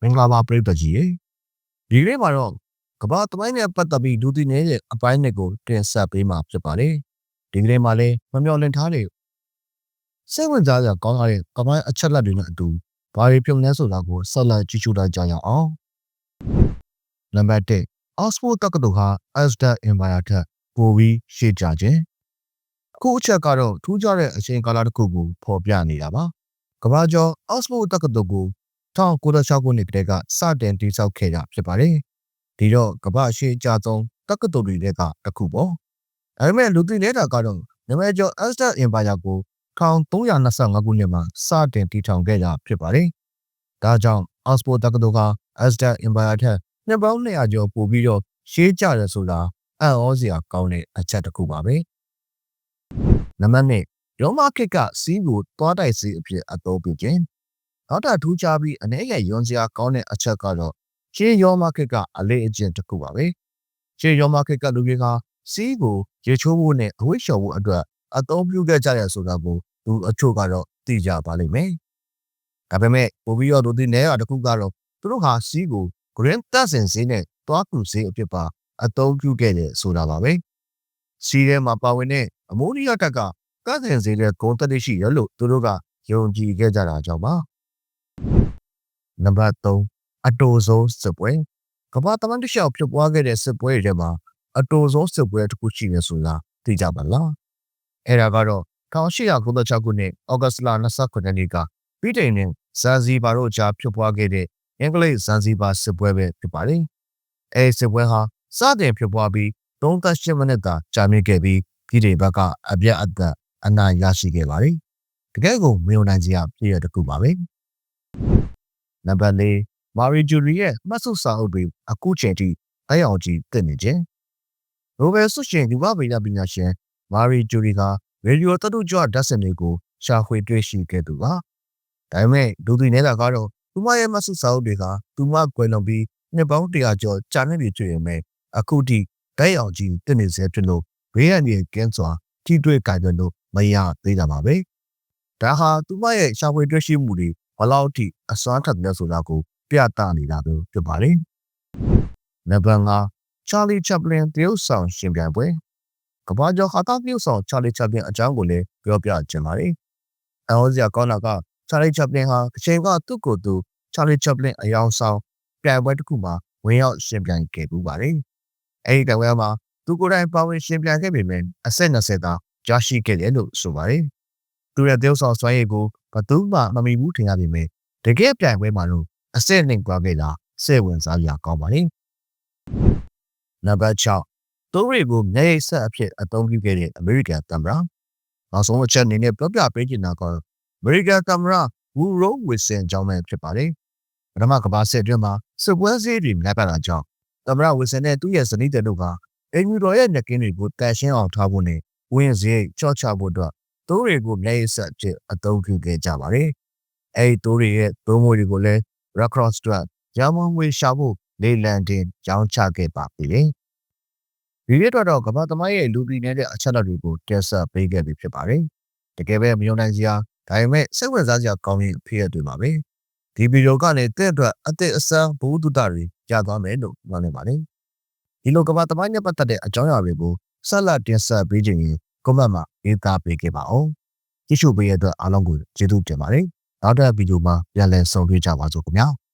မင်္ဂလာပါပရိသတ်ကြီးရေဒီနေ့မှာတော့ကမ္ဘာသမိုင်းနဲ့ပတ်သက်ပြီးလူသိနေတဲ့အပိုင်းတွေကိုတင်ဆက်ပေးမှာဖြစ်ပါတယ်ဒီကနေ့မှာလည်းမမျှော်လင့်ထားတဲ့စိတ်ဝင်စားစရာကောင်းတဲ့ကမ္ဘာအချက်လက်တွေနဲ့အတူဘာတွေပြုံနေဆိုတာကိုဆက်လက်ကြည့်ရှုလိုက်ကြရအောင်နံပါတ်1 Oxford တက္ကသိုလ်ဟာ Aztec Empire ထက်ပိုပြီးရှေ့ကြခြင်းအခုအချက်ကတော့ထူးခြားတဲ့အချိန်ကာလတစ်ခုကိုဖော်ပြနေတာပါကမ္ဘာကျော် Oxford တက္ကသိုလ်ကို 1996ခုနှစ်ကတည်းကစတင်တည်ဆောက်ခဲ့တာဖြစ်ပါတယ်။ဒီတော့ကမ္ဘာရှိအကြဆုံးတက္ကသိုလ်တွေကတစ်ခုပေါ့။ဒါပေမဲ့လူသိနေတာကတော့နမဲကျော် Aztec Empire ကို1325ခုနှစ်မှာစတင်တည်ထောင်ခဲ့တာဖြစ်ပါတယ်။ဒါကြောင့် Oxford တက္ကသိုလ်က Aztec Empire ထက်နှစ်ပေါင်း200ကျော်ပိုပြီးတော့ရှေးကြတယ်ဆိုတာအံ့ဩစရာကောင်းတဲ့အချက်တစ်ခုပါပဲ။နံပါတ်1ရောမခေတ်ကစီးကိုသွားတိုက်စီးအဖြစ်အသုံးပြုခြင်း နောက်တာထူးခြားပြီးအနေနဲ့ယွန်စရာကောင်းတဲ့အချက်ကတော့ရှေးရောမခေတ်ကအလေးအကျင့်တစ်ခုပါပဲရှေးရောမခေတ်ကလူတွေကစီးကိုရေချိုးဖို့နဲ့အဝိရှော်ဖို့အတွက်အသုံးပြုခဲ့ကြရဆိုတာကိုလူအချို့ကတော့သိကြပါလိမ့်မယ်ဒါပေမဲ့ပိုပြီးတော့လူသိနေရတစ်ခုကတော့သူတို့ဟာစီးကို green တက်စင်စီးနဲ့တွားကူစီးအဖြစ်ပါအသုံးပြုခဲ့တယ်ဆိုတာပါပဲစီးထဲမှာပါဝင်တဲ့အမိုးနီးယားတက်ကကတ်စင်စီးတဲ့ဂုံတက်ရှိရလို့သူတို့ကယုံကြည်ခဲ့ကြတာကြောင့်ပါ နံပါတ်3အတိုဆုံးစစ်ပွဲကမ္ဘာတမန်တလျှောက်ဖြစ်ပွားခဲ့တဲ့စစ်ပွဲတွေထဲမှာအတိုဆုံးစစ်ပွဲတစ်ခုရှိနေဆိုတာသိကြပါလားအဲ့ဒါကတော့1896ခုနှစ်ဩဂတ်လ29ရက်နေ့ကပြည်တိုင်နဲ့ဇန်ဇီဘာတို့ကြားဖြစ်ပွားခဲ့တဲ့အင်္ဂလိပ်ဇန်ဇီဘာစစ်ပွဲပဲဖြစ်ပါတယ်အဲ့စစ်ပွဲဟာစတင်ဖြစ်ပွားပြီး38မိနစ်သာကြာမြင့်ခဲ့ပြီးပြည်တိုင်ဘက်ကအပြတ်အသတ်အနိုင်ရရှိခဲ့ပါတယ်တကယ်ကိုမယုံနိုင်စရာပြည့်ရတဲ့ခုပါပဲ နံပါတ်၄မာရီဂျူရီရဲ့မှတ်စုစာအုပ်တွေအခုချိန်ထိအယောင်ကြီးတက်နေခြင်းရိုဘယ်ဆုရှင်ဒီဝဗေဒပညာရှင်မာရီဂျူရီကရေဒီယိုတတုကြွဓာတ်စင်တွေကိုရှာဖွေတွေ့ရှိခဲ့သူပါဒါပေမဲ့ဒူတီနေတာကတော့သူမရဲ့မှတ်စုစာအုပ်တွေကသူမကွယ်လွန်ပြီးနှစ်ပေါင်း100ကျော်ကြာနေပြီဖြစ်ရင်ပဲအခုထိဓာတ်အောင်ကြီးတက်နေစေဖြစ်လို့ဘေးရန်ရဲ့ကင်းစွာထိတွေ့ကြတယ်လို့မရသေးတာပါပဲဒါဟာသူမရဲ့ရှာဖွေတွေ့ရှိမှုတွေ ဘလောက်ထိအစွမ်းထက်တယ်ဆိုတာကိုပြသနေတာပဲဖြစ်ပါတယ်။နံပါတ်5ချာလီချပ်ပလင်တရုတ်ဆောင်ရှင်ပြိုင်ပွဲကဘာကျော်ဟာတာတရုတ်ဆောင်ချာလီချပ်ပလင်အကြောင်းကိုလည်းပြောပြချင်ပါတယ်။အော်စရာကောင်းတာကချာလီချပ်ပလင်ဟာအချိန်ကသူ့ကိုယ်သူချာလီချပ်ပလင်အယောင်ဆောင်ပြိုင်ပွဲတစ်ခုမှာဝင်ရောက်ရှင်ပြိုင်ခဲ့ပူပါတယ်။အဲဒီပြိုင်ပွဲမှာသူကိုယ်တိုင်ပါဝင်ရှင်ပြိုင်ခဲ့ပေမဲ့အဆက်20သာရရှိခဲ့တယ်လို့ဆိုပါတယ်။သူရဲ့တရုတ်ဆောင်စွမ်းရည်ကို ဘသူမှမမီဘူးထင်ရပေမဲ့တကယ်ပြိုင်ပွဲမှာတော့အစစ်နှိမ်ကွာခဲ့တာစိတ်ဝင်စားစရာကောင်းပါလေ။နံပါတ်6တိုးရီကိုမျက်ရည်ဆက်အဖြစ်အသုံးပြုခဲ့တဲ့အမေရိကန်သမ္မတနောက်ဆုံးအချက်အနေနဲ့ပြောပြပေးချင်တာကတော့အမေရိကန်သမ္မတဝူရိုဝစ်ဆန်ကြောင့်ပဲဖြစ်ပါတယ်။ပထမကမ္ဘာစစ်အတွင်းမှာစစ်ပွဲစည်းတွေမြတ်ပါတာကြောင့်သမ္မတဝစ်ဆန်နဲ့သူ့ရဲ့ဇနီးတဲ့တို့ကအင်ဂျူတော်ရဲ့နှကင်းတွေကိုတန်ရှင်းအောင်ထားဖို့နဲ့ဝင်းစည်းချော့ချဖို့အတွက် တိုးတွေကိုမျက်ရည်ဆက်အဖြစ်အသုံးပြုခဲ့ကြပါတယ်။အဲဒီတိုးတွေရဲ့သုံးမိုးတွေကိုလည်း Red Cross အတွက်ရမုံငွေရှာဖို့လေလံတင်ကြောင်းချခဲ့ပါပြီလေ။ဒီရက်တော့ကမ္ဘာသမိုင်းရဲ့လူပြည်နေတဲ့အချက်အလက်တွေကိုတက်ဆက်ပေးခဲ့ပြီဖြစ်ပါတယ်။တကယ်ပဲမယုံနိုင်စရာဒါပေမဲ့စိတ်ဝင်စားစရာကောင်းရင်ဖြစ်ရတွေ့ပါပဲ။ဒီဗီဒီယိုကနေတဲ့အတွက်အသစ်အစမ်းဘုဒ္ဓတာတွေရသွားမယ်လို့ပြောနေပါတယ်။ဒီလိုကမ္ဘာသမိုင်းနဲ့ပတ်သက်တဲ့အကြောင်းအရာတွေကိုဆက်လက်တင်ဆက်ပေးခြင်းရင် comment မှာရေးသားပေးခဲ့ပါအောင်။ကြည့်ရှုပေးရတဲ့အတွက်အားလုံးကိုကျေးဇူးတင်ပါတယ်။နောက်တဲ့ဗီဒီယိုမှာပြန်လည်ဆုံတွေ့ကြပါစို့ခင်ဗျာ။